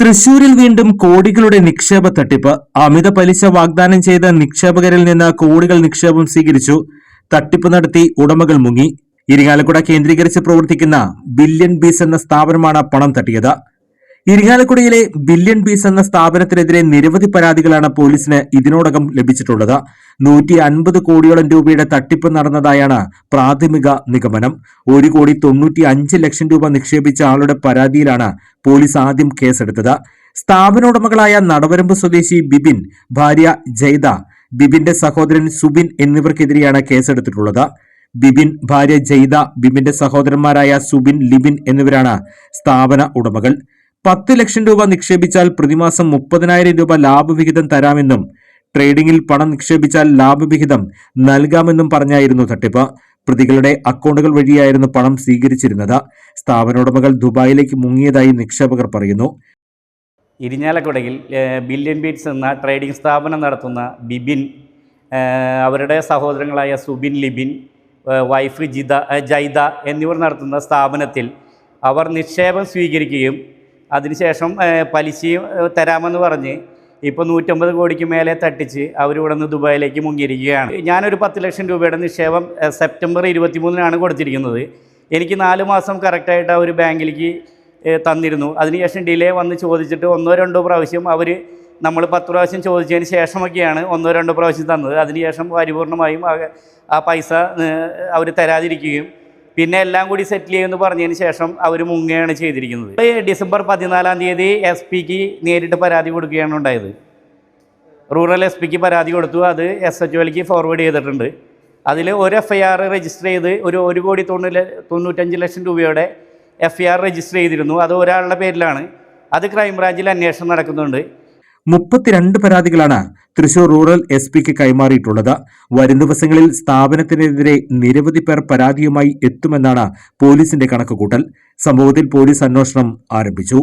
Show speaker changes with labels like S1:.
S1: തൃശൂരിൽ വീണ്ടും കോടികളുടെ നിക്ഷേപ തട്ടിപ്പ്. അമിത പലിശ വാഗ്ദാനം ചെയ്ത നിക്ഷേപകരിൽ നിന്ന് കോടികൾ നിക്ഷേപം സ്വീകരിച്ചു. തട്ടിപ്പ് നടത്തി ഉടമകൾ മുങ്ങി. ഇരിങ്ങാലക്കുട കേന്ദ്രീകരിച്ച് പ്രവർത്തിക്കുന്ന ബില്യൺ ബീസ് എന്ന സ്ഥാപനമാണ് പണം തട്ടിയത്. ഇരിങ്ങാലക്കുടയിലെ ബില്യൺ ബീസ് എന്ന സ്ഥാപനത്തിനെതിരെ നിരവധി പരാതികളാണ് പോലീസിന് ഇതിനോടകം ലഭിച്ചിട്ടുള്ളത്. നൂറ്റി അൻപത് കോടിയോളം രൂപയുടെ തട്ടിപ്പ് നടന്നതായാണ് പ്രാഥമിക നിഗമനം. ഒരു കോടി തൊണ്ണൂറ്റി അഞ്ച് ലക്ഷം രൂപ നിക്ഷേപിച്ച ആളുടെ പരാതിയിലാണ് പോലീസ് ആദ്യം കേസെടുത്തത്. സ്ഥാപനോടമകളായ നടവരമ്പ് സ്വദേശി ബിബിൻ ഭാര്യ ജയ്ത ബിബിന്റെ സഹോദരൻ സുബിൻ എന്നിവർക്കെതിരെയാണ് കേസെടുത്തിട്ടുള്ളത്. ബിബിൻ ഭാര്യ ജയ്ത ബിബിന്റെ സഹോദരന്മാരായ സുബിൻ ലിബിൻ എന്നിവരാണ് സ്ഥാപന ഉടമകൾ. പത്ത് ലക്ഷം രൂപ നിക്ഷേപിച്ചാൽ പ്രതിമാസം മുപ്പതിനായിരം രൂപ ലാഭവിഹിതം തരാമെന്നും ട്രേഡിംഗിൽ പണം നിക്ഷേപിച്ചാൽ ലാഭവിഹിതം നൽകാമെന്നും പറഞ്ഞായിരുന്നു തട്ടിപ്പ്. പ്രതികളുടെ അക്കൗണ്ടുകൾ വഴിയായിരുന്നു പണം സ്വീകരിച്ചിരുന്നത്. സ്ഥാപനോടമകൾ ദുബായിലേക്ക് മുങ്ങിയതായി നിക്ഷേപകർ പറയുന്നു.
S2: ഇരിഞ്ഞാലക്കുടയിൽ ബില്യൻ ബീറ്റ്സ് എന്ന ട്രേഡിംഗ് സ്ഥാപനം നടത്തുന്ന ബിബിൻ അവരുടെ സഹോദരങ്ങളായ സുബിൻ ലിബിൻ വൈഫ് ജിത ജൈദ എന്നിവർ നടത്തുന്ന സ്ഥാപനത്തിൽ അവർ നിക്ഷേപം സ്വീകരിക്കുകയും അതിനുശേഷം പലിശയും തരാമെന്ന് പറഞ്ഞ് ഇപ്പോൾ നൂറ്റമ്പത് കോടിക്ക് മേലെ തട്ടിച്ച് അവരിവിടെ നിന്ന് ദുബായിലേക്ക് മുങ്ങിയിരിക്കുകയാണ്. ഞാനൊരു പത്ത് ലക്ഷം രൂപയുടെ നിക്ഷേപം സെപ്റ്റംബർ ഇരുപത്തിമൂന്നിനാണ് കൊടുത്തിരിക്കുന്നത്. എനിക്ക് നാല് മാസം കറക്റ്റായിട്ട് അവർ ബാങ്കിലേക്ക് തന്നിരുന്നു. അതിനുശേഷം ഡിലേ വന്ന് ചോദിച്ചിട്ട് ഒന്നോ രണ്ടോ പ്രാവശ്യം അവർ നമ്മൾ പത്ത് പ്രാവശ്യം ചോദിച്ചതിന് ശേഷമൊക്കെയാണ് ഒന്നോ രണ്ടോ പ്രാവശ്യം തന്നത്. അതിനുശേഷം പരിപൂർണമായും ആ പൈസ അവർ തരാതിരിക്കുകയും പിന്നെ എല്ലാം കൂടി സെറ്റിൽ ചെയ്യുമെന്ന് പറഞ്ഞതിന് ശേഷം അവർ മുങ്ങുകയാണ് ചെയ്തിരിക്കുന്നത്. ഡിസംബർ പതിനാലാം തീയതി എസ് പിക്ക് നേരിട്ട് പരാതി കൊടുക്കുകയാണ് ഉണ്ടായത്. റൂറൽ എസ് പിക്ക് പരാതി കൊടുത്തു. അത് എസ് എച്ച് ഒലിക്ക് ഫോർവേഡ് ചെയ്തിട്ടുണ്ട്. അതിൽ ഒരു എഫ് ഐ ആർ രജിസ്റ്റർ ചെയ്ത് ഒരു ഒരു കോടി തൊണ്ണൂറ് തൊണ്ണൂറ്റഞ്ച് ലക്ഷം രൂപയുടെ എഫ് ഐ ആർ രജിസ്റ്റർ ചെയ്തിരുന്നു. അത് ഒരാളുടെ പേരിലാണ്. അത് ക്രൈംബ്രാഞ്ചിൽ അന്വേഷണം നടക്കുന്നുണ്ട്.
S1: മുപ്പത്തിരണ്ട് പരാതികളാണ് തൃശൂർ റൂറൽ എസ് പിക്ക് കൈമാറിയിട്ടുള്ളത്. വരും ദിവസങ്ങളിൽ സ്ഥാപനത്തിനെതിരെ നിരവധി പേർ പരാതിയുമായി എത്തുമെന്നാണ് പോലീസിന്റെ കണക്കുകൂട്ടൽ. സംഭവത്തിൽ പോലീസ് അന്വേഷണം ആരംഭിച്ചു.